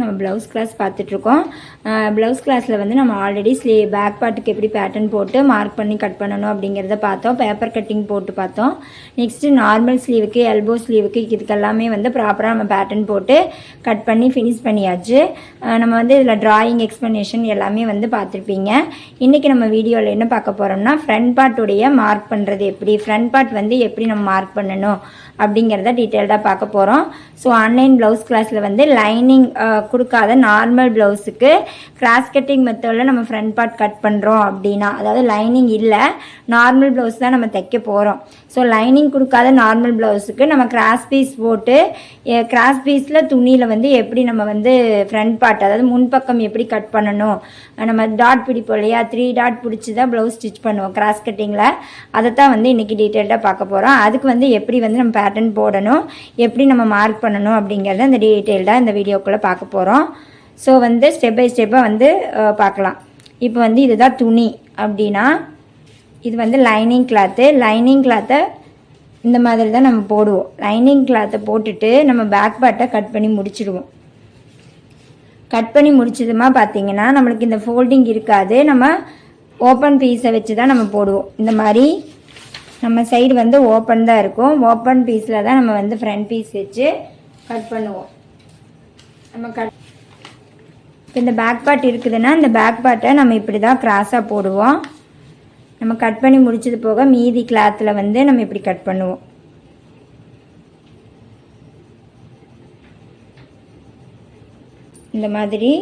நம்ம blouse class பார்த்துட்ருக்கோம். Blouse கிளாஸில் வந்து நம்ம ஆல்ரெடி ஸ்லீ பேக் பார்ட்டுக்கு எப்படி பேட்டர்ன் போட்டு மார்க் பண்ணி கட் பண்ணணும் அப்படிங்கிறத பார்த்தோம். பேப்பர் கட்டிங் போட்டு பார்த்தோம். நெக்ஸ்ட்டு நார்மல் ஸ்லீவுக்கு எல்போ ஸ்லீவுக்கு இதுக்கெல்லாமே வந்து ப்ராப்பராக நம்ம பேட்டர்ன் போட்டு கட் பண்ணி ஃபினிஷ் பண்ணியாச்சு. நம்ம வந்து இதில் ட்ராயிங் எக்ஸ்ப்ளனேஷன் எல்லாமே வந்து பார்த்துருப்பீங்க. இன்றைக்கி நம்ம வீடியோவில் என்ன பார்க்க போகிறோம்னா ஃப்ரண்ட் பார்ட்டுடைய மார்க் பண்ணுறது எப்படி ஃப்ரண்ட் பார்ட் வந்து எப்படி நம்ம மார்க் பண்ணணும் அப்படிங்கிறத டீட்டெயில்டாக பார்க்க போகிறோம் ஸோ ஆன்லைன் ப்ளவுஸ் கிளாஸில் வந்து லைனிங் கொடுக்காத நார்மல் ப்ளவுஸுக்கு கிராஸ் கட்டிங் மெத்தடில் நம்ம ஃப்ரண்ட் பார்ட் கட் பண்ணுறோம் அப்படின்னா அதாவது லைனிங் இல்லை நார்மல் ப்ளவுஸ் தான் நம்ம தைக்க போகிறோம் ஸோ லைனிங் கொடுக்காத நார்மல் ப்ளவுஸுக்கு நம்ம கிராஸ் பீஸ் போட்டு கிராஸ் பீஸில் துணியில் வந்து எப்படி நம்ம வந்து ஃப்ரண்ட் பார்ட் அதாவது முன்பக்கம் எப்படி கட் பண்ணணும் நம்ம டாட் பிடிப்போம் இல்லையா த்ரீ டாட் பிடிச்சி தான் ப்ளவுஸ் ஸ்டிச் பண்ணுவோம் கிராஸ் கட்டிங்கில் அதை தான் வந்து இன்றைக்கி டீட்டெயில்டாக பார்க்க போகிறோம் அதுக்கு வந்து எப்படி வந்து நம்ம பேட்டர்ன் போடணும். எப்படி நம்ம மார்க் பண்ணணும் அப்படிங்கிறத இந்த டீட்டெயில்டாக இந்த வீடியோக்குள்ளே பார்க்க போகிறோம் ஸோ வந்து ஸ்டெப் பை ஸ்டெப்பாக வந்து பார்க்கலாம். இப்போ வந்து இதுதான் துணி அப்படின்னா இது வந்து லைனிங் கிளாத்து லைனிங் கிளாத்தை இந்த மாதிரி தான் நம்ம போடுவோம். லைனிங் கிளாத்தை போட்டுட்டு நம்ம பேக் பார்ட்டை கட் பண்ணி முடிச்சிடுவோம். கட் பண்ணி முடிச்சதுமா பார்த்தீங்கன்னா நம்மளுக்கு இந்த ஃபோல்டிங் இருக்காது. நம்ம ஓப்பன் பீஸை வச்சு தான் நம்ம போடுவோம். இந்த மாதிரி நம்ம சைடு வந்து ஓப்பன் தான் இருக்கும். ஓப்பன் பீஸில் தான் நம்ம வந்து ஃப்ரண்ட் பீஸ் வச்சு கட் பண்ணுவோம். நம்ம கட் இப்போ இந்த பேக் பார்ட் இருக்குதுன்னா இந்த பேக் பார்ட்டை நம்ம இப்படி தான் கிராஸாக போடுவோம். நம்ம கட் பண்ணி முடிச்சது போக மீதி கிளாத்தில் வந்து நம்ம இப்படி கட் பண்ணுவோம். இந்த மாதிரி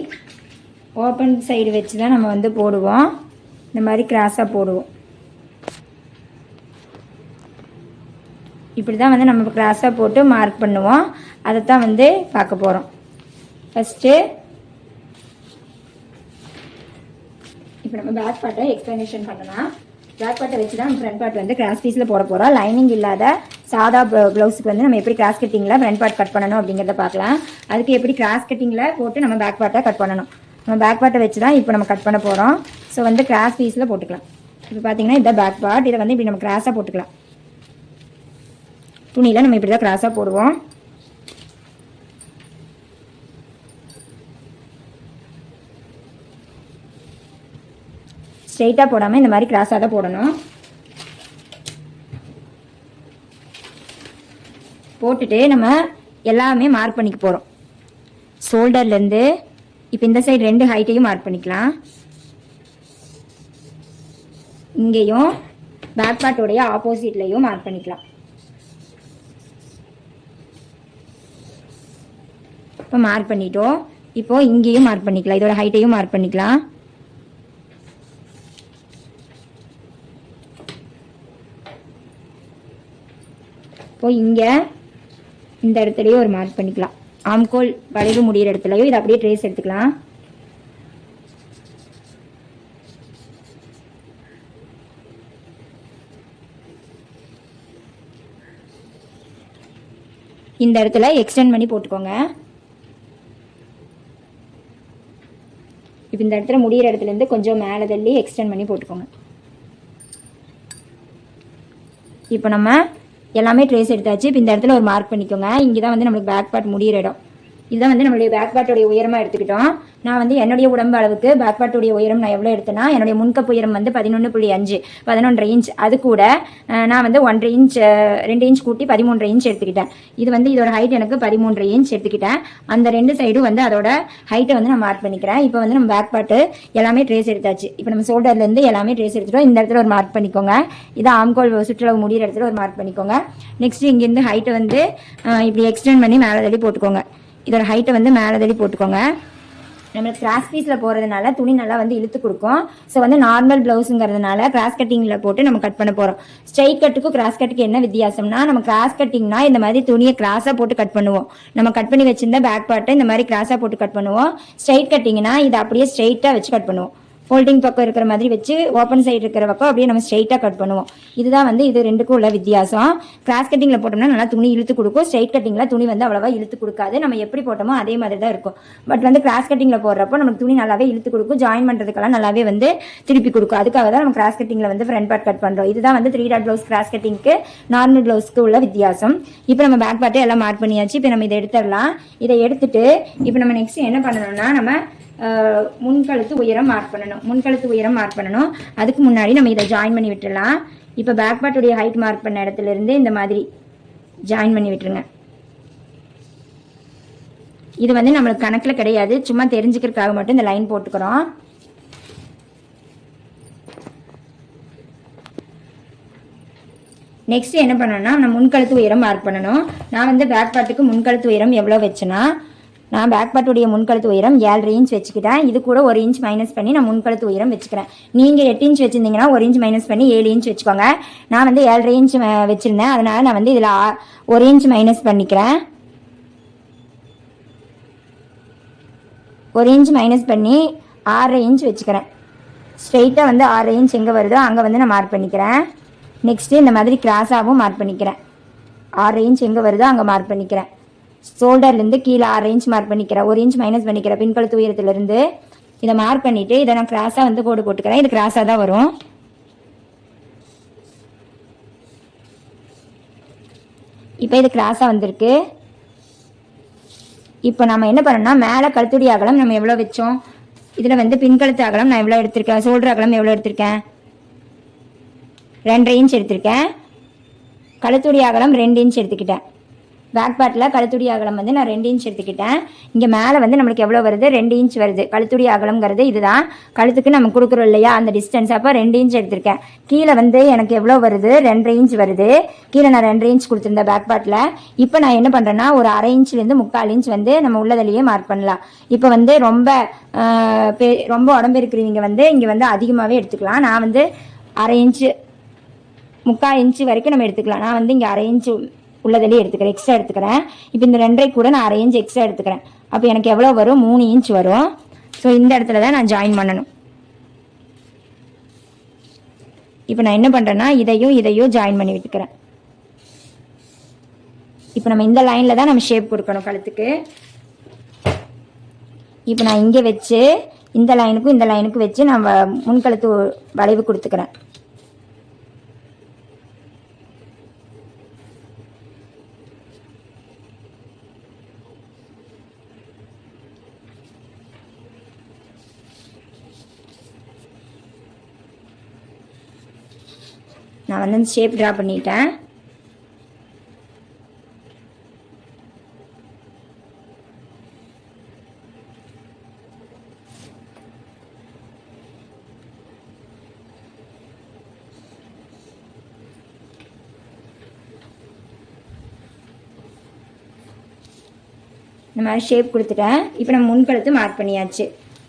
ஓப்பன் சைடு வச்சு தான் நம்ம வந்து போடுவோம். இந்த மாதிரி கிராஸாக போடுவோம். இப்படி தான் வந்து நம்ம கிராஸாக போட்டு மார்க் பண்ணுவோம். அதை தான் வந்து பார்க்க போகிறோம் ஃபஸ்ட்டு இப்போ நம்ம பேக் பார்ட்டை எக்ஸ்ப்ளனேஷன் பண்ணலாம். பேக் பார்ட்டை வச்சு தான் ஃப்ரண்ட் பார்ட் வந்து கிராஸ் பீஸில் போட போகிறோம் லைனிங் இல்லாத சாதா ப்ளவுஸுக்கு வந்து நம்ம எப்படி கிராஸ் கட்டிங்கில் ஃப்ரண்ட் பார்ட் கட் பண்ணணும் அப்படிங்கிறத பார்க்கலாம். அதுக்கு எப்படி கிராஸ் கட்டிங்கில் போட்டு நம்ம பேக் பார்ட்டை கட் பண்ணணும். நம்ம பேக் பார்ட்டை வச்சு தான் இப்போ நம்ம கட் பண்ண போகிறோம் ஸோ வந்து கிராஸ் பீஸில் போட்டுக்கலாம். இப்போ பார்த்தீங்கன்னா இதான் பேக் பார்ட் இதை வந்து இப்படி நம்ம கிராஸாக போட்டுக்கலாம். துணியில் நம்ம இப்படி தான் கிராஸாக போடுவோம். ஸ்ட்ரெயிட்டாக போடாமல் இந்த மாதிரி கிராஸாக தான் போடணும். போட்டுட்டு நம்ம எல்லாமே மார்க் பண்ணிக்க போகிறோம் ஷோல்டர்லேருந்து இப்போ இந்த சைடு ரெண்டு ஹைட்டையும் மார்க் பண்ணிக்கலாம். இங்கேயும் பேக் பேட்டோடைய ஆப்போசிட்லேயும் மார்க் பண்ணிக்கலாம். இப்போ மார்க் பண்ணிட்டோம். இப்போ இங்கேயும் மார்க் பண்ணிக்கலாம். இதோட ஹைட்டையும் மார்க் பண்ணிக்கலாம். இப்போ இங்கே இந்த இடத்துலையும் ஒரு மார்க் பண்ணிக்கலாம். ஆம்கோல் வளைவு முடிகிற இடத்துலையும் இதை அப்படியே ட்ரேஸ் எடுத்துக்கலாம். இந்த இடத்துல எக்ஸ்டெண்ட் பண்ணி போட்டுக்கோங்க. இப்போ இந்த இடத்துல முடிகிற இடத்துலேருந்து கொஞ்சம் மேலே தள்ளி எக்ஸ்டெண்ட் பண்ணி போட்டுக்கோங்க. இப்போ நம்ம எல்லாமே ட்ரேஸ் எடுத்தாச்சு. இப்போ இந்த இடத்துல ஒரு மார்க் பண்ணிக்கோங்க. இங்கே தான் வந்து நம்மளுக்கு பேக் பார்ட் முடிகிற இடம். இதுதான் வந்து நம்மளுடைய பேக் உயரமாக எடுத்துக்கிட்டோம். நான் வந்து என்னுடைய உடம்பு அளவுக்கு பேக்பாட்டுடைய உயரம் நான் எவ்வளோ எடுத்தேன்னா என்னுடைய முன்கப் உயரம் வந்து பதினொன்று புள்ளி அஞ்சு பதினொன்றரை இன்ச் அது கூட நான் வந்து ஒன்றரை இன்ச் ரெண்டு இன்ச் கூட்டி பதிமூன்றரை இன்ச் எடுத்துக்கிட்டேன். இது வந்து இதோட ஹைட் எனக்கு பதிமூன்றரை இன்ச் எடுத்துக்கிட்டேன். அந்த ரெண்டு சைடும் வந்து அதோட ஹைட்டை வந்து நான் மார்க் பண்ணிக்கிறேன். இப்போ வந்து நம்ம பேக் பார்ட்டு எல்லாமே ட்ரேஸ் எடுத்தாச்சு. இப்போ நம்ம ஷோல்டர்லேருந்து எல்லாமே ட்ரேஸ் எடுத்துட்டோம். இந்த இடத்துல ஒரு மார்க் பண்ணிக்கோங்க. இது ஆம்கோல் சுற்றுலா முடியிற இடத்துல ஒரு மார்க் பண்ணிக்கோங்க. நெக்ஸ்ட் இங்கேருந்து ஹைட்டை வந்து இப்படி எக்ஸ்டெண்ட் பண்ணி மேலே தள்ளி போட்டுக்கோங்க. இதோட ஹைட்டை வந்து மேலே தள்ளி போட்டுக்கோங்க. நம்மளுக்கு கிராஸ் பீஸில் போகிறதுனால துணி நல்லா வந்து இழுத்து கொடுக்கும். ஸோ வந்து நார்மல் ப்ளவுஸுங்கிறதுனால கிராஸ் கட்டிங்கில் போட்டு நம்ம கட் பண்ண போகிறோம் ஸ்ட்ரைட் கட்டுக்கும் கிராஸ் கட்டுக்கு என்ன வித்தியாசம்னா நம்ம கிராஸ் கட்டிங்னா இந்த மாதிரி துணியை கிராஸாக போட்டு கட் பண்ணுவோம். நம்ம கட் பண்ணி வச்சிருந்த பேக் பார்ட்டை இந்த மாதிரி கிராஸாக போட்டு கட் பண்ணுவோம். ஸ்ட்ரைட் கட்டிங்னா இதை அப்படியே ஸ்ட்ரைட்டாக வச்சு கட் பண்ணுவோம். ஃபோல்டிங் பக்கம் இருக்கிற மாதிரி வச்சு ஓப்பன் சைடு இருக்கிற பக்கம் அப்படியே நம்ம ஸ்ட்ரைட்டாக கட் பண்ணுவோம். இதுதான் வந்து இது ரெண்டுக்கும் உள்ள வித்தியாசம். கிராஸ் கட்டிங்கில் போட்டோம்னா நல்லா துணி இழுத்து கொடுக்கும். ஸ்ட்ரைட் கட்டிங்கில் துணி வந்து அவ்வளோவா இழுத்து கொடுக்காது. நம்ம எப்படி போட்டோமோ அதே மாதிரி தான் இருக்கும். பட் வந்து கிராஸ் கட்டிங்கில் போடுறப்போ நமக்கு துணி நல்லாவே இழுத்து கொடுக்கும். ஜாயின் பண்ணுறதுக்கெல்லாம் நல்லாவே வந்து திருப்பி கொடுக்கும். அதுக்காக தான் நம்ம கிராஸ் கட்டிங்கில் வந்து ஃப்ரண்ட் பார்ட் கட் பண்ணுறோம் இதுதான் வந்து த்ரீ டாட் ப்ளவுஸ் கிராஸ் கட்டிங்க்கு நார்மல் ப்ளவுஸ்க்கு உள்ள வித்தியாசம். இப்போ நம்ம பேக் பார்ட்டே எல்லாம் மார்க் பண்ணியாச்சு. இப்போ நம்ம இதை எடுத்துடலாம். இதை எடுத்துட்டு இப்போ நம்ம நெக்ஸ்ட் என்ன பண்ணணும்னா நம்ம முன்கழுத்து உயரம் மார்க் பண்ணணும். முன்கழுத்து உயரம் மார்க் பண்ணணும். அதுக்கு முன்னாடி நம்ம இதை ஜாயின் பண்ணி விட்டுடலாம் இப்போ பேக் பார்ட்டுடைய ஹைட் மார்க் பண்ண இடத்துல இருந்து இந்த மாதிரி ஜாயின் பண்ணி விட்டுருங்க. இது வந்து நம்மளுக்கு கணக்கில் கிடையாது. சும்மா தெரிஞ்சுக்கிறதுக்காக மட்டும் இந்த லைன் போட்டுக்கிறோம். நெக்ஸ்ட் என்ன பண்ணணும்னா நான் முன்கழுத்து உயரம் மார்க் பண்ணணும். நான் வந்து பேக் பார்ட்டுக்கு முன்கழுத்து உயரம் எவ்வளோ வச்சேன்னா நான் பேக் பார்ட்டுடைய முன்கழுத்து உயரம் ஏழரை இன்ச் வச்சுக்கிட்டேன். இது கூட ஒரு இன்ச் மைனஸ் பண்ணி நான் முன்கழுத்து உயரம் வச்சுக்கிறேன். நீங்கள் எட்டு இன்ச் வச்சிருந்தீங்கன்னா ஒரு இன்ச் மைனஸ் பண்ணி ஏழு இன்ச் வச்சுக்கோங்க. நான் வந்து ஏழரை இன்ச் வச்சுருந்தேன். அதனால் அதனால நான் வந்து இதில் ஒரு இன்ச் மைனஸ் பண்ணிக்கிறேன். ஒரு இன்ச் மைனஸ் பண்ணி ஆறரை இன்ச் வச்சுக்கிறேன். ஸ்ட்ரெயிட்டாக வந்து ஆறரை இன்ச் எங்கே வருதோ அங்கே வந்து நான் மார்க் பண்ணிக்கிறேன். நெக்ஸ்ட்டு இந்த மாதிரி கிராஸாகவும் மார்க் பண்ணிக்கிறேன். ஆறரை இன்ச் எங்கே வருதோ அங்கே மார்க் பண்ணிக்கிறேன். ஷோல்டர்லேருந்து கீழே ஆறு இன்ச் மார்க் பண்ணிக்கிறேன் ஒரு இன்ச் மைனஸ் பண்ணிக்கிறேன் பின்பழுத்து உயரத்துலேருந்து இதை மார்க் பண்ணிவிட்டு இதை நான் கிராஸாக வந்து கோடு போட்டுக்கிறேன். இது கிராஸாக தான் வரும். இப்போ இது கிராஸாக வந்திருக்கு. இப்போ நம்ம என்ன பண்ணோம்னா மேலே கழுத்துடி அகலம் நம்ம எவ்வளோ வச்சோம்? இதில் வந்து பின்கழுத்து அகலம் நான் எவ்வளோ எடுத்திருக்கேன்? ஷோல்டர் அகலம் எவ்வளோ எடுத்திருக்கேன்? ரெண்டரை இன்ச் எடுத்திருக்கேன். கழுத்துடி அகலம் ரெண்டு இன்ச் எடுத்துக்கிட்டேன். பேக் பார்ட்டில் கழுத்துடி அகலம் வந்து நான் ரெண்டு இன்ச் எடுத்துக்கிட்டேன். இங்கே மேலே வந்து நம்மளுக்கு எவ்வளோ வருது? ரெண்டு இன்ச் வருது. கழுத்துடி அகலங்கிறது இதுதான். கழுத்துக்கு நம்ம கொடுக்குறோம் இல்லையா? அந்த டிஸ்டன்ஸ் அப்போ ரெண்டு இன்ச் எடுத்திருக்கேன். கீழே வந்து எனக்கு எவ்வளோ வருது? ரெண்டரை இன்ச் வருது. கீழே நான் ரெண்டரை இன்ச் கொடுத்துருந்தேன் பேக் பார்ட்டில் இப்போ நான் என்ன பண்ணுறேன்னா ஒரு அரை இன்ச்லேருந்து முக்கால் இன்ச் வந்து நம்ம உள்ளதுலேயே மார்க் பண்ணலாம். இப்போ வந்து ரொம்ப பெ- ரொம்ப உடம்பு இருக்கிறவங்க வந்து இங்கே வந்து அதிகமாகவே எடுத்துக்கலாம். நான் வந்து அரை இன்ச்சு முக்கால் இன்ச்சு வரைக்கும் நம்ம எடுத்துக்கலாம். நான் வந்து இங்கே அரை இன்ச்சு உள்ளதுலேயே எடுத்துக்கிறேன். எக்ஸ்ட்ரா எடுத்துக்கிறேன். இப்போ இந்த ரெண்டரை கூட நான் அரை இன்ச் எக்ஸ்ட்ரா எடுத்துக்கிறேன். அப்போ எனக்கு எவ்வளோ வரும்? மூணு இன்ச் வரும். ஸோ இந்த இடத்துல தான் நான் ஜாயின் பண்ணணும். இப்போ நான் என்ன பண்ணுறேன்னா இதையும் இதையும் ஜாயின் பண்ணி விட்டுக்கிறேன். இப்போ நம்ம இந்த லைனில் தான் நம்ம ஷேப் கொடுக்கணும் கழுத்துக்கு. இப்போ நான் இங்கே வச்சு இந்த லைனுக்கும் இந்த லைனுக்கும் வச்சு நான் வ- முன்கழுத்து வளைவு கொடுத்துக்கிறேன். நான் வந்து ஷேப் ட்ரா பண்ணிட்டேன். இந்த மாதிரி ஷேப் கொடுத்துட்டேன். இப்போ நம்ம முன்கழுத்து மார்க் பண்ணியாச்சு.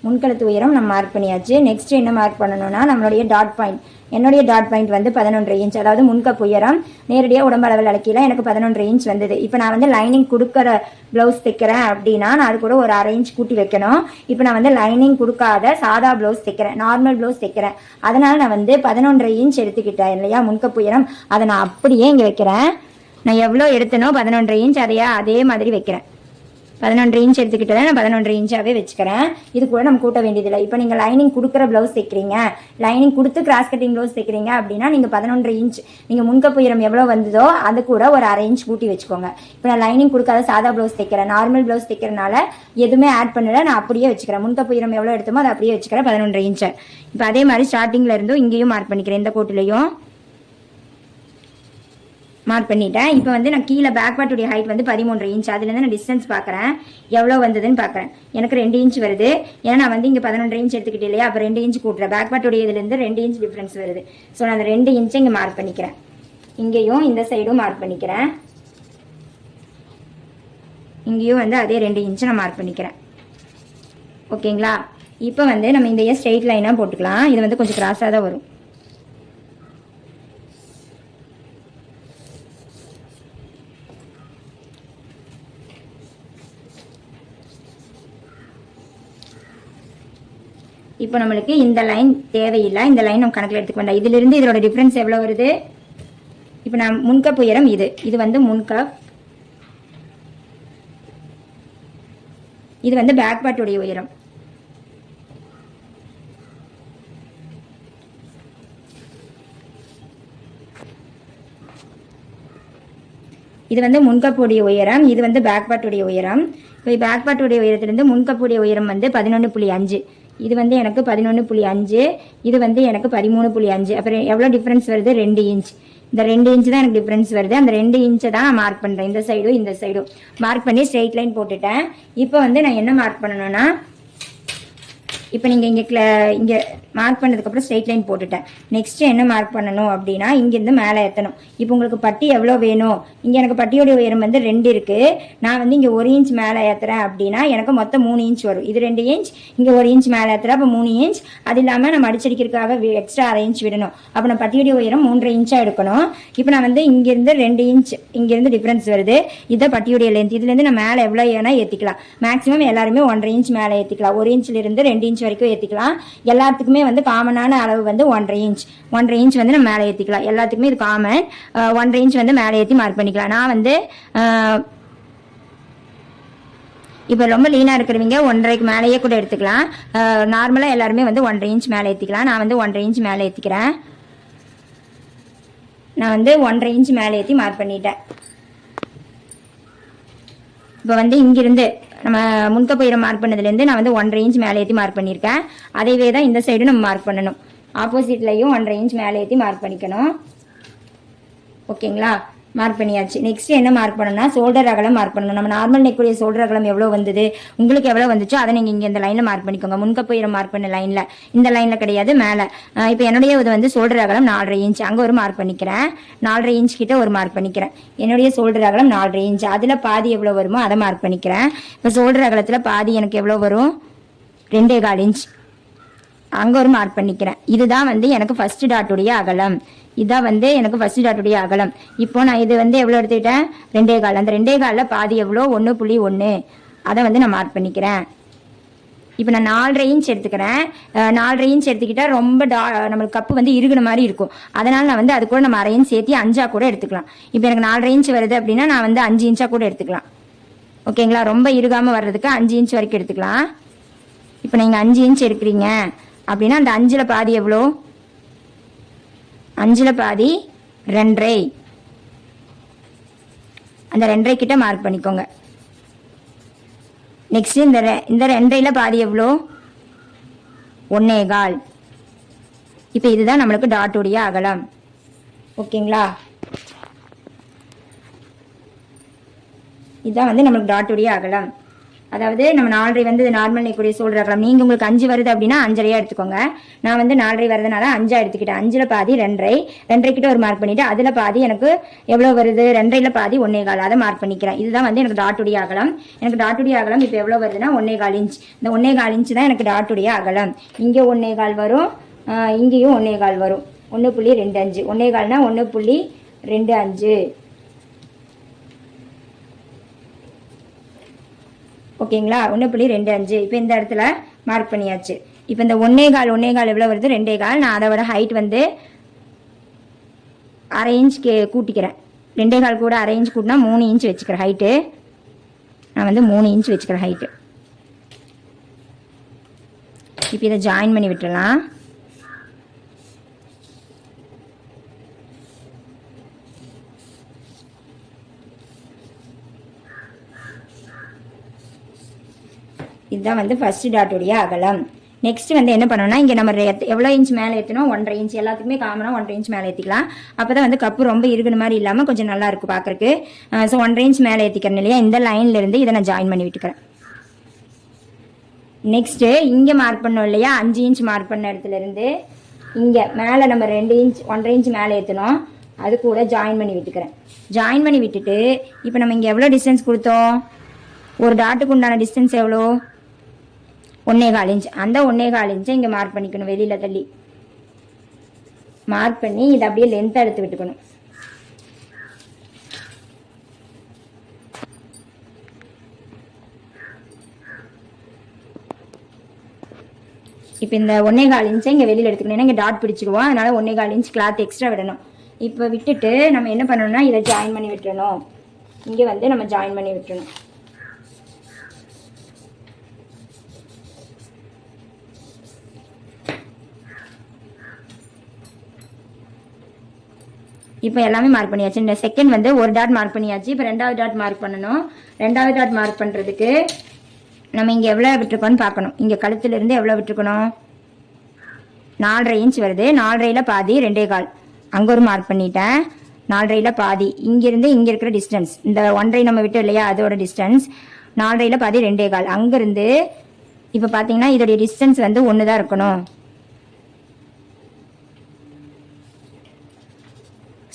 முன்கழுத்து உயரம் நம்ம மார்க் பண்ணியாச்சு. நெக்ஸ்ட் என்ன மார்க் பண்ணணும்னா நம்மளுடைய டாட் பாயிண்ட் என்னுடைய டாட் பாயிண்ட் வந்து பதினொன்று இன்ச் அதாவது முன்கப் உயரம். நேரடியாக உடம்பளவில் அளவில் எனக்கு பதினொன்று இன்ச் வந்தது. இப்போ நான் வந்து லைனிங் கொடுக்குற ப்ளவுஸ் தைக்கிறேன் அப்படின்னா நான் அது கூட ஒரு அரை இன்ச் கூட்டி வைக்கணும். இப்போ நான் வந்து லைனிங் கொடுக்காத சாதா ப்ளவுஸ் தைக்கிறேன். நார்மல் ப்ளவுஸ் தைக்கிறேன். அதனால் நான் வந்து பதினொன்றரை இன்ச் எடுத்துக்கிட்டேன் இல்லையா? முன்கப் உயரம். அதை நான் அப்படியே இங்கே வைக்கிறேன். நான் எவ்வளோ எடுத்தனோ பதினொன்றரை இன்ச் அதையா அதே மாதிரி வைக்கிறேன். பதினொன்று இன்ச் எடுத்துக்கிட்டதை நான் பதினொன்று இன்ச்சாகவே வச்சுக்கிறேன். இது கூட நம்ம கூட்ட வேண்டியதில்லை. இப்போ நீங்கள் லைனிங் கொடுக்குற ப்ளவுஸ் தைக்கிறீங்க. லைனிங் கொடுத்து கிராஸ் கட்டிங் ப்ளவுஸ் தைக்கிறீங்க அப்படின்னா நீங்கள் பதினொன்று இன்ச் நீங்கள் முன்கப்பு உயரம் எவ்வளோ வந்ததோ அது கூட ஒரு அரை இன்ச் கூட்டி வச்சுக்கோங்க. இப்போ நான் லைனிங் கொடுக்காத சாதா ப்ளவுஸ் தைக்கிறேன். நார்மல் ப்ளவுஸ் தைக்கிறனால எதுவுமே ஆட் பண்ணல. நான் அப்படியே வச்சுக்கிறேன். முன்கப்பு உயரம் எவ்வளோ எடுத்தோமோ அதை அப்படியே வச்சுக்கிறேன். பதினொன்று இன்ச்சு இப்போ அதே மாதிரி ஸ்டார்டிங்கில் இருந்தும் இங்கேயும் மார்க் பண்ணிக்கிறேன். இந்த கோட்டிலையும் மார்க் பண்ணிட்டேன். இப்போ வந்து நான் கீழே பேக் பார்ட்டுடைய ஹைட் வந்து பதிமூன்று இன்ச் அதுலேருந்து நான் டிஸ்டன்ஸ் பார்க்குறேன். எவ்வளோ வந்ததுன்னு பார்க்குறேன். எனக்கு ரெண்டு இன்ச் வருது. ஏன்னா நான் வந்து இங்கே பதினொன்று இன்ச் எடுத்துக்கிட்டே இல்லையா? அப்போ ரெண்டு இன்ச் கூட்டுறேன். பேக் பார்ட்டுடைய இதுலேருந்து ரெண்டு இன்ச் டிஃப்ரென்ஸ் வருது. ஸோ நான் அந்த ரெண்டு இன்ச்சை இங்கே மார்க் பண்ணிக்கிறேன். இங்கேயும் இந்த சைடும் மார்க் பண்ணிக்கிறேன். இங்கேயும் வந்து அதே ரெண்டு இன்ச்சை நான் மார்க் பண்ணிக்கிறேன். ஓகேங்களா இப்போ வந்து நம்ம இந்த ஸ்ட்ரெயிட் லைனாக போட்டுக்கலாம். இது வந்து கொஞ்சம் கிராஸாக தான் வரும். இப்போ நம்மளுக்கு இந்த லைன் தேவையில்லை. இந்த லைன் நம்ம கணக்கில் எடுத்துக்க வேண்டாம். இதிலிருந்து இதோட டிஃப்ரென்ஸ் எவ்வளோ வருது? இப்போ நான் முன்கப் உயரம் இது. இது வந்து முன்கப். இது வந்து பேக் பாட்டுடைய உயரம். இது வந்து முன்கப்புடைய உயரம். இது வந்து பேக் பாட்டுடைய உயரம். இப்போ பேக் பாட்டுடைய உயரத்திலிருந்து முன்கப்புடைய உயரம் வந்து பதினொன்று புள்ளி அஞ்சு. இது வந்து எனக்கு பதினொன்று புள்ளி அஞ்சு இது வந்து எனக்கு பதிமூணு புள்ளி அஞ்சு. அப்புறம் எவ்வளோ டிஃப்ரென்ஸ் வருது? ரெண்டு இன்ச் இந்த ரெண்டு இன்ச் தான் எனக்கு டிஃப்ரென்ஸ் வருது. அந்த ரெண்டு இன்ச்சை தான் நான் மார்க் பண்ணுறேன் இந்த சைடும் இந்த சைடும் மார்க் பண்ணி ஸ்ட்ரெயிட் லைன் போட்டுட்டேன். இப்போ வந்து நான் என்ன மார்க் பண்ணணும்னா இப்போ நீங்கள் இங்கே கிள இங்கே மார்க் பண்ணதுக்கப்புறம் ஸ்ட்ரெயிட் லைன் போட்டுட்டேன். நெக்ஸ்ட் என்ன மார்க் பண்ணணும் அப்படின்னா இங்கேருந்து மேலே ஏற்றணும் இப்போ உங்களுக்கு பட்டி எவ்வளோ வேணும்? இங்கே எனக்கு பட்டியோடைய உயரம் வந்து ரெண்டு இருக்குது நான் வந்து இங்கே ஒரு இன்ச் மேலே ஏற்றுறேன் அப்படின்னா எனக்கு மொத்தம் மூணு இன்ச் வரும். இது ரெண்டு இன்ச் இங்கே ஒரு இன்ச் மேலே ஏற்றுறேன் அப்போ மூணு இன்ச் அது இல்லாமல் நம்ம அடிச்சடிக்கிறதுக்காக எக்ஸ்ட்ரா அரை இன்ச் விடணும். அப்போ நான் பட்டியோடைய உயரம் மூன்றரை இன்ச்சாக எடுக்கணும். இப்போ நான் வந்து இங்கேருந்து ரெண்டு இன்ச் இங்கேருந்து டிஃப்ரென்ஸ் வருது. இதான் பட்டியுடைய லென்த் இதுலேருந்து நான் மேலே எவ்வளோ வேணால் ஏற்றிக்கலாம் மேக்ஸிமம் எல்லாருமே ஒன்றரை இன்ச் மேலே ஏற்றிக்கலாம் ஒரு இன்ச்லேருந்து ரெண்டு இன்ச் வரைக்கும் ஏற்றிக்கலாம் எல்லாத்துக்குமே வந்து காமனான அளவு வந்து ஒன்றரை இன்ச் ஒன்றரை இன்ச் வந்து நம்ம மேலே ஏற்றிக்கலாம் எல்லாத்துக்குமே இது காமன் ஒன்றரை இன்ச் வந்து மேலே ஏற்றி மார்க் பண்ணிக்கலாம். நான் வந்து இப்போ ரொம்ப லீனாக இருக்கிறவங்க ஒன்றரைக்கு மேலேயே கூட எடுத்துக்கலாம். நார்மலாக எல்லாருமே வந்து ஒன்றரை இன்ச் மேலே ஏற்றிக்கலாம் நான் வந்து ஒன்றரை இன்ச் மேலே ஏற்றிக்கிறேன் நான் வந்து ஒன்றரை இன்ச் மேலே ஏற்றி மார்க் பண்ணிட்டேன். இப்போ வந்து இங்கிருந்து நம்ம முன்க மார்க் பண்ணதுலேருந்து நான் வந்து ஒன்றரை இன்ச் மேலே ஏற்றி மார்க் பண்ணியிருக்கேன். அதேவே தான் இந்த சைடும் நம்ம மார்க் பண்ணணும். ஆப்போசிட்லையும் ஒன்றரை இன்ச் மேலே ஏற்றி மார்க் பண்ணிக்கணும். ஓகேங்களா மார்க் பண்ணியாச்சு. நெக்ஸ்ட் என்ன மார்க் பண்ணணும்னா ஷோல்டர் அகலம் மார்க் பண்ணணும். நம்ம நார்மல் நெக்குடைய ஷோல்டர் அகலம் எவ்வளோ வந்தது உங்களுக்கு எவ்வளோ வந்துச்சோ அதை நீங்கள் இங்கே இந்த லைனில் மார்க் பண்ணிக்கோங்க. முன்க போயிட மார்க் பண்ண லைனில் இந்த லைனில் கிடையாது மேலே. இப்போ என்னுடைய இது வந்து ஷோல்டர் அகலம் நாலரை இன்ச் அங்கே ஒரு மார்க் பண்ணிக்கிறேன். நாலரை இன்ச் கிட்ட ஒரு மார்க் பண்ணிக்கிறேன். என்னுடைய ஷோல்டர் அகலம் நாலரை இன்ச் அதில் பாதி எவ்வளோ வருமோ அதை மார்க் பண்ணிக்கிறேன். இப்போ ஷோல்டர் அகலத்தில் பாதி எனக்கு எவ்வளோ வரும்? ரெண்டே கால் இன்ச் அங்கே ஒரு மார்க் பண்ணிக்கிறேன். இதுதான் வந்து எனக்கு ஃபர்ஸ்ட் டாட்டுடைய அகலம். இதான் வந்து எனக்கு ஃபர்ஸ்ட் டாட்டுடைய அகலம். இப்போ நான் இது வந்து எவ்வளோ எடுத்துக்கிட்டேன்? ரெண்டே கால். அந்த ரெண்டே காலில் பாதி எவ்வளோ? ஒன்று புள்ளி ஒன்று அதை வந்து நான் மார்க் பண்ணிக்கிறேன். இப்போ நான் நாலரை இன்ச் எடுத்துக்கிறேன். நாலரை இன்ச் எடுத்துக்கிட்டால் ரொம்ப டா நம்மளுக்கு கப்பு வந்து இறுகின மாதிரி இருக்கும். அதனால் நான் வந்து அது கூட நம்ம அரை இன்ச் சேர்த்து அஞ்சாக கூட எடுத்துக்கலாம். இப்போ எனக்கு நாலரை இன்ச் வருது அப்படின்னா நான் வந்து அஞ்சு இன்ச்சாக கூட எடுத்துக்கலாம். ஓகேங்களா? ரொம்ப இறுகாமல் வர்றதுக்கு அஞ்சு இன்ச் வரைக்கும் எடுத்துக்கலாம். இப்போ நீங்கள் அஞ்சு இன்ச் எடுக்கிறீங்க. அப்படின்னா அந்த அஞ்சில் பாதி எவ்வளோ? அஞ்சில் பாதி ரெண்டரை. அந்த ரெண்டரை கிட்ட மார்க் பண்ணிக்கோங்க. நெக்ஸ்ட் இந்த ரெ- இந்த ரெண்டரையில் பாதி எவ்வளோ? ஒன்னே கால். இப்போ இதுதான் நம்மளுக்கு டாட்டுடைய அகலம். ஓகேங்களா? இதுதான் வந்து நம்மளுக்கு டாட்டுடைய அகலம். அதாவது நம்ம நாலரை வந்து நார்மல் நெக்குடைய சொல்கிற அகலம் நீங்கள் உங்களுக்கு அஞ்சு வருது அப்படின்னா அஞ்சரையாக எடுத்துக்கோங்க. நான் வந்து நாலரை வரதுனால அஞ்சா எடுத்துக்கிட்டேன். அஞ்சில் பாதி ரெண்டரை. ரெண்டரை கிட்ட ஒரு மார்க் பண்ணிவிட்டு அதில் பாதி எனக்கு எவ்வளோ வருது? ரெண்டரையில் பாதி ஒன்னே கால். அதை மார்க் பண்ணிக்கிறேன். இதுதான் வந்து எனக்கு டாட்டுடைய அகலம். எனக்கு டாட்டுடைய அகலம் இப்போ எவ்வளோ வருதுன்னா ஒன்னே கால் இன்ச் இந்த ஒன்னே கால் இன்ச் தான் எனக்கு டாட்டுடைய அகலம். இங்கே ஒன்னே கால் வரும். இங்கேயும் ஒன்னே கால் வரும். ஒன்று புள்ளி ரெண்டு அஞ்சு. ஒன்னே கால்னா ஒன்று புள்ளி ரெண்டு அஞ்சு. ஓகேங்களா? ஒன்று புள்ளி ரெண்டு அஞ்சு. இப்போ இந்த இடத்துல மார்க் பண்ணியாச்சு. இப்போ இந்த ஒன்னே கால் ஒன்னே கால் எவ்வளோ வருது? ரெண்டே கால். நான் அதோட ஹைட் வந்து அரை இன்ச் கே கூட்டிக்கிறேன். ரெண்டே கால் கூட அரை இன்ச் கூட்டினா மூணு இன்ச் வச்சுக்கிறேன் ஹைட்டு நான் வந்து மூணு இன்ச் வச்சுக்கிறேன் ஹைட்டு இப்போ இதை ஜாயின் பண்ணி விட்டுறலாம். இதுதான் வந்து ஃபர்ஸ்ட் டாட்டுடைய அகலம். நெக்ஸ்ட் வந்து என்ன பண்ணணும்னா இங்கே நம்ம எவ்வளோ இன்ச் மேலே ஏற்றணும் ஒன்றரை இன்ச் எல்லாத்துக்குமே காமனாக ஒன்றரை இன்ச் மேலே ஏற்றிக்கலாம் அப்போ தான் வந்து கப்பு ரொம்ப இருக்கிற மாதிரி இல்லாமல் கொஞ்சம் நல்லா இருக்கும் பார்க்கறக்கு ஸோ ஒன்றரை இன்ச் மேலே ஏற்றிக்கிறேன் இல்லையா? இந்த லைன்ல இருந்து இதை நான் ஜாயின் பண்ணி விட்டுக்கிறேன். நெக்ஸ்ட்டு இங்கே மார்க் பண்ணோம் இல்லையா? அஞ்சு இன்ச் மார்க் பண்ண இடத்துலேருந்து இங்கே மேலே நம்ம ரெண்டு இன்ச் ஒன்றரை இன்ச் மேலே ஏற்றணும் அது கூட ஜாயின் பண்ணி விட்டுக்கிறேன். ஜாயின் பண்ணி விட்டுட்டு இப்போ நம்ம இங்கே எவ்வளோ டிஸ்டன்ஸ் கொடுத்தோம்? ஒரு டாட்டுக்கு உண்டான டிஸ்டன்ஸ் எவ்வளோ ஒன்னே கால் இன்ச். அந்த ஒன்னே கால் இன்ச்சை இங்கே மார்க் பண்ணிக்கணும் வெளியில் தள்ளி. மார்க் பண்ணி இதை அப்படியே லென்த்தாக எடுத்து விட்டுக்கணும். இப்போ இந்த ஒன்னே கால் இன்ச்சை இங்கே வெளியில் எடுத்துக்கணும். ஏன்னா இங்கே டாட் பிடிச்சிருவோம் அதனால் ஒன்னே கால் இன்ச் கிளாத் எக்ஸ்ட்ரா விடணும். இப்போ விட்டுட்டு நம்ம என்ன பண்ணணும்னா இதை ஜாயின் பண்ணி விட்டுறணும். இங்கே வந்து நம்ம ஜாயின் பண்ணி விட்டுறணும். இப்போ எல்லாமே மார்க் பண்ணியாச்சு. இந்த செகண்ட் வந்து ஒரு டாட் மார்க் பண்ணியாச்சு. இப்போ ரெண்டாவது டாட் மார்க் பண்ணணும். ரெண்டாவது டாட் மார்க் பண்ணுறதுக்கு நம்ம இங்கே எவ்வளோ விட்டுருக்கோம்னு பார்க்கணும். இங்கே கழுத்துலேருந்து எவ்வளோ விட்டுருக்கணும்? நாலரை இன்ச் வருது. நாலரையில் பாதி ரெண்டே கால். அங்கே ஒரு மார்க் பண்ணிட்டேன். நாலரையில் பாதி. இங்கேருந்து இங்கே இருக்கிற டிஸ்டன்ஸ் இந்த ஒன்றரை நம்ம விட்டு இல்லையா? அதோட டிஸ்டன்ஸ் நாலரையில் பாதி ரெண்டே கால். அங்கேருந்து இப்போ பார்த்தீங்கன்னா இதோடைய டிஸ்டன்ஸ் வந்து ஒன்று தான் இருக்கணும்.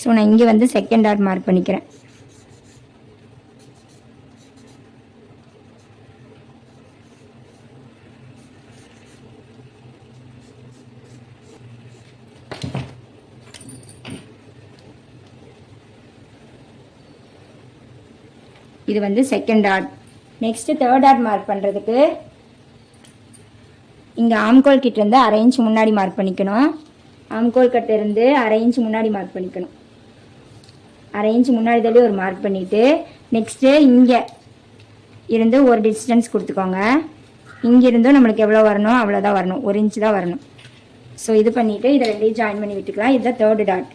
ஸோ நான் இங்கே வந்து செகண்ட் ஆர் மார்க் பண்ணிக்கிறேன். இது வந்து second dart next third dart mark பண்ணுறதுக்கு இங்கே ஆம்கோல் கிட்ட இருந்து அரை இன்ச் முன்னாடி மார்க் பண்ணிக்கணும். ஆம்கோல் கட்ட இருந்து அரை இன்ச் முன்னாடி மார்க் பண்ணிக்கணும். அரை இன்ச் முன்னாடி தள்ளி ஒரு மார்க் பண்ணிவிட்டு நெக்ஸ்ட்டு இங்கே இருந்து ஒரு டிஸ்டன்ஸ் கொடுத்துக்கோங்க. இங்கிருந்தும் நம்மளுக்கு எவ்வளோ வரணும்? அவ்வளோதான் வரணும். ஒரு இன்ச் தான் வரணும். ஸோ இது பண்ணிவிட்டு இதை ரெண்டையும் ஜாயின் பண்ணி விட்டுக்கலாம். இதுதான் தேர்டு டாட்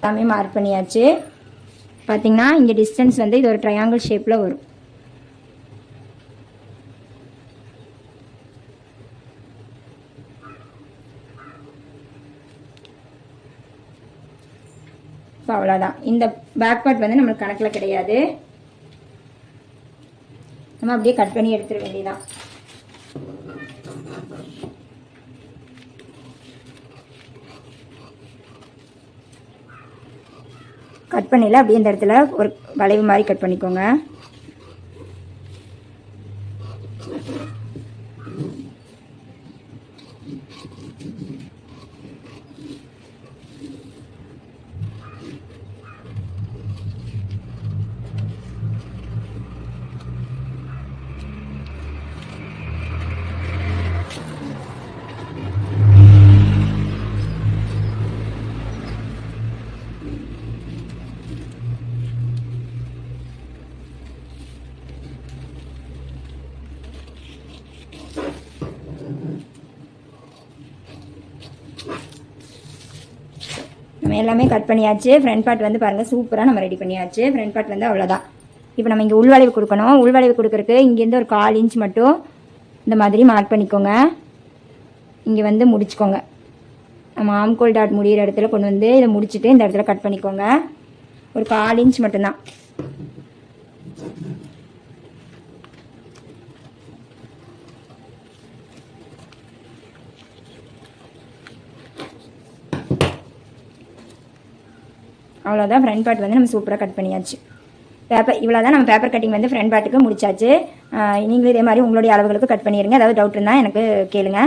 எல்லாமே மார்க் பண்ணியாச்சு. பார்த்தீங்கன்னா இங்கே டிஸ்டன்ஸ் வந்து இது ஒரு ட்ரையாங்கிள் ஷேப்பில் வரும். இப்போ அவ்வளோதான் இந்த பேக் பார்ட் வந்து நம்மளுக்கு கணக்கில் கிடையாது. நம்ம அப்படியே கட் பண்ணி எடுத்துட வேண்டியதான் கட் பண்ணல அப்படியே இந்த இடத்துல ஒரு வளைவு மாதிரி கட் பண்ணிக்கோங்க. எல்லாமே கட் பண்ணியாச்சு. ஃப்ரண்ட் பார்ட் வந்து பாருங்கள் சூப்பராக நம்ம ரெடி பண்ணியாச்சு. ஃப்ரண்ட் பார்ட் வந்து அவ்வளோதான் இப்போ நம்ம இங்கே உள்வளைவு கொடுக்கணும். உள்வளைவு கொடுக்குறக்கு இங்கேருந்து ஒரு கால் இன்ச் மட்டும் இந்த மாதிரி மார்க் பண்ணிக்கோங்க. இங்கே வந்து முடிச்சுக்கோங்க. நம்ம ஆம்கோல் டாட் முடிகிற இடத்துல கொண்டு வந்து இதை முடிச்சுட்டு இந்த இடத்துல கட் பண்ணிக்கோங்க. ஒரு கால் இன்ச் மட்டும்தான். அவ்வளோதான் ஃப்ரண்ட் பார்ட் வந்து நம்ம சூப்பராக கட் பண்ணியாச்சு. பேப்பர் இவ்வளோ தான் நம்ம பேப்பர் கட்டிங் வந்து ஃப்ரண்ட் பார்ட்டுக்கு முடிச்சாச்சு. நீங்களும் இதே மாதிரி உங்களுடைய அளவுகளுக்கு கட் பண்ணிடுங்க ஏதாவது டவுட் இருந்தால் எனக்கு கேளுங்க.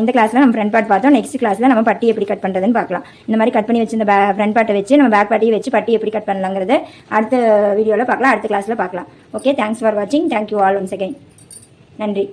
இந்த கிளாஸில் நம்ம ஃப்ரண்ட் பார்ட் பார்த்தோம். நெக்ஸ்ட் கிளாஸில் நம்ம பட்டி எப்படி கட் பண்ணுறதுன்னு பார்க்கலாம். இந்த மாதிரி கட் பண்ணி வச்சு இந்த ஃப்ரண்ட் பார்ட்டை வச்சு நம்ம பேக் பார்ட்டியை வச்சு பட்டி எப்படி கட் பண்ணலாங்கிறது அடுத்த வீடியோவில் பார்க்கலாம். அடுத்த கிளாஸில் பார்க்கலாம். ஓகே தேங்க்ஸ் ஃபார் வாட்சிங் thank you all once again நன்றி.